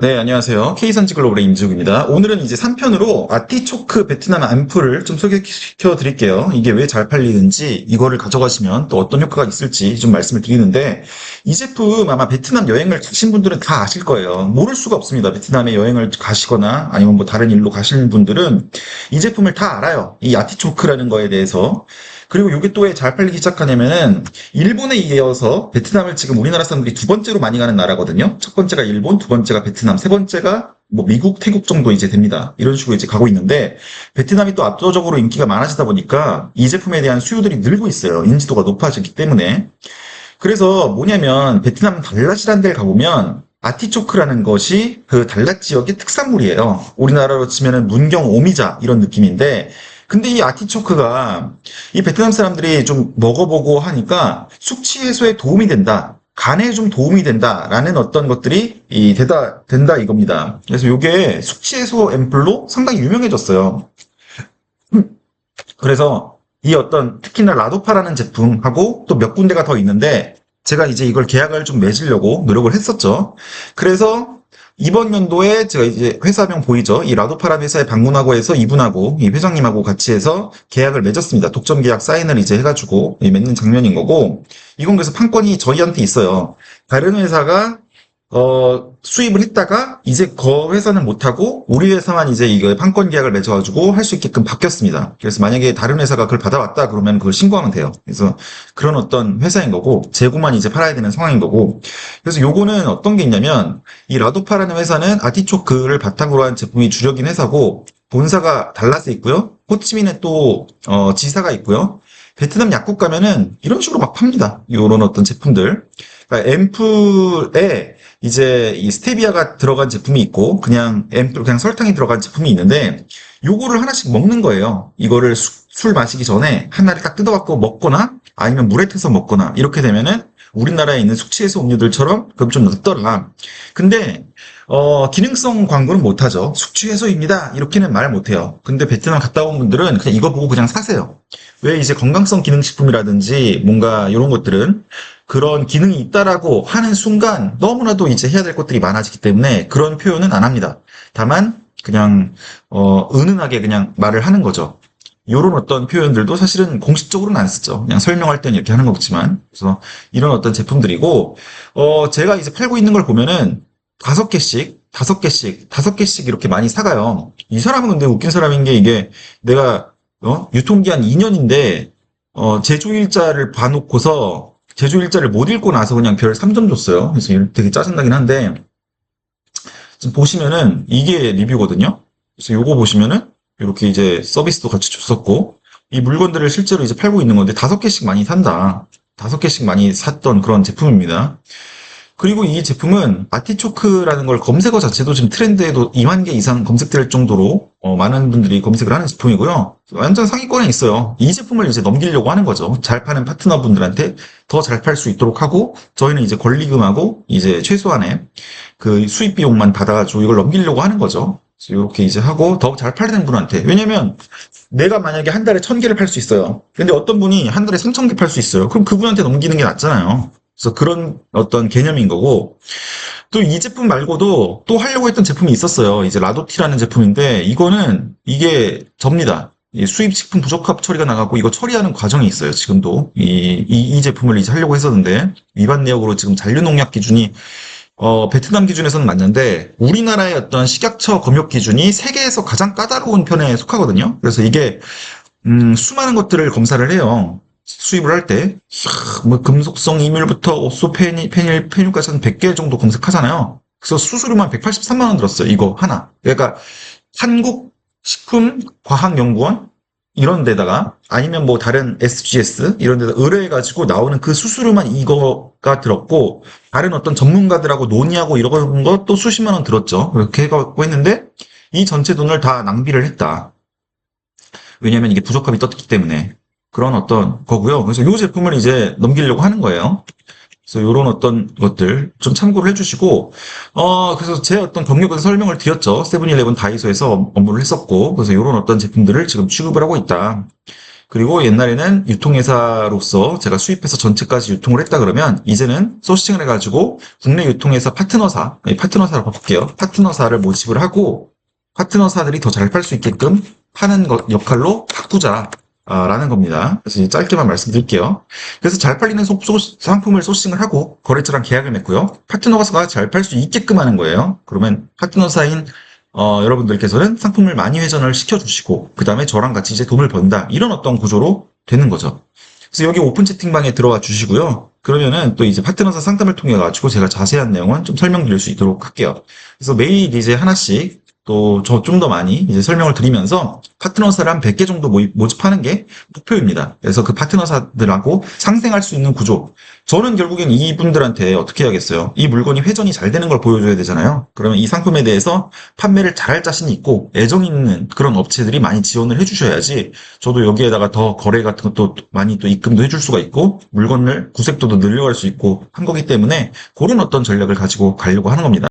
네, 안녕하세요. K선지 글로벌의 임지욱입니다. 오늘은 이제 3편으로 아티초크 베트남 암프를 좀 소개시켜 드릴게요. 이게 왜 잘 팔리는지, 이거를 가져가시면 또 어떤 효과가 있을지 좀 말씀을 드리는데, 이 제품 아마 베트남 여행을 가신 분들은 다 아실 거예요. 모를 수가 없습니다. 베트남에 여행을 가시거나 아니면 뭐 다른 일로 가시는 분들은 이 제품을 다 알아요. 이 아티초크라는 거에 대해서. 그리고 이게 또 왜 잘 팔리기 시작하냐면은 일본에 이어서 베트남을 지금 우리나라 사람들이 두 번째로 많이 가는 나라거든요. 첫 번째가 일본, 두 번째가 베트남, 세 번째가 뭐 미국, 태국 정도 이제 됩니다. 이런 식으로 이제 가고 있는데 베트남이 또 압도적으로 인기가 많아지다 보니까 이 제품에 대한 수요들이 늘고 있어요. 인지도가 높아지기 때문에. 그래서 뭐냐면 베트남 달랏이라는 데를 가보면 아티초크라는 것이 그 달랏 지역의 특산물이에요. 우리나라로 치면은 문경 오미자 이런 느낌인데 근데 이 아티초크가 이 베트남 사람들이 좀 먹어보고 하니까 숙취 해소에 도움이 된다. 간에 좀 도움이 된다라는 어떤 것들이 이 되다 된다 이겁니다. 그래서 이게 숙취 해소 앰플로 상당히 유명해졌어요. 그래서 이 어떤 특히나 라도파라는 제품하고 또 몇 군데가 더 있는데 제가 이제 이걸 계약을 좀 맺으려고 노력을 했었죠. 그래서 이번 연도에 제가 이제 회사명 보이죠? 이 라도파란 회사에 방문하고 해서 이분하고 이 회장님하고 같이 해서 계약을 맺었습니다. 독점 계약 사인을 이제 해가지고 이 맺는 장면인 거고 이건 그래서 판권이 저희한테 있어요. 다른 회사가 어, 수입을 했다가 이제 그 회사는 못하고 우리 회사만 이제 이거 판권 계약을 맺어가지고 할 수 있게끔 바뀌었습니다. 그래서 만약에 다른 회사가 그걸 받아왔다 그러면 그걸 신고하면 돼요. 그래서 그런 어떤 회사인 거고 재고만 이제 팔아야 되는 상황인 거고 그래서 요거는 어떤 게 있냐면 이 라도파라는 회사는 아티초크를 바탕으로 한 제품이 주력인 회사고 본사가 달라스 있고요. 호치민에 또 어, 지사가 있고요. 베트남 약국 가면은 이런 식으로 막 팝니다. 요런 어떤 제품들. 그러니까 앰플에 이제 이 스테비아가 들어간 제품이 있고 그냥 앰플 그냥 설탕이 들어간 제품이 있는데 요거를 하나씩 먹는 거예요. 이거를 수- 술 마시기 전에 하나를 딱 뜯어갖고 먹거나 아니면 물에 태서 먹거나 이렇게 되면은 우리나라에 있는 숙취해소 음료들처럼 그럼 좀 늦더라. 근데 어, 기능성 광고는 못하죠. 숙취해소입니다. 이렇게는 말 못해요. 근데 베트남 갔다 온 분들은 그냥 이거 보고 그냥 사세요. 왜 이제 건강성 기능식품이라든지 뭔가 이런 것들은 그런 기능이 있다라고 하는 순간 너무나도 이제 해야 될 것들이 많아지기 때문에 그런 표현은 안 합니다. 다만 그냥 어, 은은하게 그냥 말을 하는 거죠. 이런 어떤 표현들도 사실은 공식적으로는 안 쓰죠. 그냥 설명할 때는 이렇게 하는 거지만 그래서 이런 어떤 제품들이고 어, 제가 이제 팔고 있는 걸 보면은 다섯 개씩, 다섯 개씩, 다섯 개씩 이렇게 많이 사가요. 이 사람은 근데 웃긴 사람인 게 이게 내가 어? 유통기한 2년인데 어, 제조일자를 봐놓고서 제조일자를 못 읽고 나서 그냥 별 3점 줬어요. 그래서 되게 짜증나긴 한데 지금 보시면은 이게 리뷰거든요. 그래서 요거 보시면은 이렇게 이제 서비스도 같이 줬었고 이 물건들을 실제로 이제 팔고 있는 건데 다섯 개씩 많이 산다. 다섯 개씩 많이 샀던 그런 제품입니다. 그리고 이 제품은 아티초크라는 걸 검색어 자체도 지금 트렌드에도 2만 개 이상 검색될 정도로 어, 많은 분들이 검색을 하는 제품이고요. 완전 상위권에 있어요. 이 제품을 이제 넘기려고 하는 거죠. 잘 파는 파트너분들한테 더 잘 팔 수 있도록 하고 저희는 이제 권리금하고 이제 최소한의 그 수입 비용만 받아가지고 이걸 넘기려고 하는 거죠. 이렇게 이제 하고 더 잘 팔리는 분한테 왜냐면 내가 만약에 한 달에 천 개를 팔 수 있어요. 근데 어떤 분이 한 달에 삼천 개 팔 수 있어요. 그럼 그분한테 넘기는 게 낫잖아요. 그래서 그런 어떤 개념인 거고 또 이 제품 말고도 또 하려고 했던 제품이 있었어요. 이제 라도티라는 제품인데 이거는 이게 접니다. 이 수입 식품 부적합 처리가 나가고 이거 처리하는 과정이 있어요. 지금도 이, 이, 이 제품을 이제 하려고 했었는데 위반 내역으로 지금 잔류 농약 기준이 어, 베트남 기준에서는 맞는데 우리나라의 어떤 식약처 검역 기준이 세계에서 가장 까다로운 편에 속하거든요. 그래서 이게 음, 수많은 것들을 검사를 해요. 수입을 할 때, 뭐, 금속성 이물부터 옥소 페닐, 페닐, 페닐까지 한 100개 정도 검색하잖아요. 그래서 수수료만 183만원 들었어요. 이거 하나. 그러니까, 한국식품과학연구원? 이런 데다가, 아니면 뭐 다른 SGS? 이런 데다 의뢰해가지고 나오는 그 수수료만 이거가 들었고, 다른 어떤 전문가들하고 논의하고 이런 것도 수십만 원 들었죠. 그렇게 해갖고 했는데, 이 전체 돈을 다 낭비를 했다. 왜냐면 이게 부적합이 떴기 때문에. 그런 어떤 거고요. 그래서 이 제품을 이제 넘기려고 하는 거예요. 그래서 이런 어떤 것들 좀 참고를 해주시고, 어, 그래서 제 어떤 경력에서 설명을 드렸죠. 세븐일레븐 다이소에서 업무를 했었고, 그래서 이런 어떤 제품들을 지금 취급을 하고 있다. 그리고 옛날에는 유통회사로서 제가 수입해서 전체까지 유통을 했다 그러면 이제는 소싱을 해가지고 국내 유통회사 파트너사, 이 파트너사로 바꿀게요. 파트너사를 모집을 하고 파트너사들이 더 잘 팔 수 있게끔 파는 것 역할로 바꾸자. 아, 라는 겁니다. 그래서 짧게만 말씀드릴게요. 그래서 잘 팔리는 소- 소- 상품을 소싱을 하고 거래처랑 계약을 맺고요. 파트너가 잘 팔 수 있게끔 하는 거예요. 그러면 파트너사인 어, 여러분들께서는 상품을 많이 회전을 시켜주시고 그 다음에 저랑 같이 이제 돈을 번다 이런 어떤 구조로 되는 거죠. 그래서 여기 오픈 채팅방에 들어와 주시고요. 그러면은 또 이제 파트너사 상담을 통해 가지고 제가 자세한 내용은 좀 설명드릴 수 있도록 할게요. 그래서 매일 이제 하나씩 또 저 좀 더 많이 이제 설명을 드리면서 파트너사를 한 100개 정도 모집, 모집하는 게 목표입니다. 그래서 그 파트너사들하고 상생할 수 있는 구조. 저는 결국엔 이분들한테 어떻게 해야겠어요? 이 물건이 회전이 잘 되는 걸 보여줘야 되잖아요. 그러면 이 상품에 대해서 판매를 잘할 자신이 있고 애정 있는 그런 업체들이 많이 지원을 해주셔야지 저도 여기에다가 더 거래 같은 것도 많이 또 입금도 해줄 수가 있고 물건을 구색도도 늘려갈 수 있고 한 거기 때문에 그런 어떤 전략을 가지고 가려고 하는 겁니다.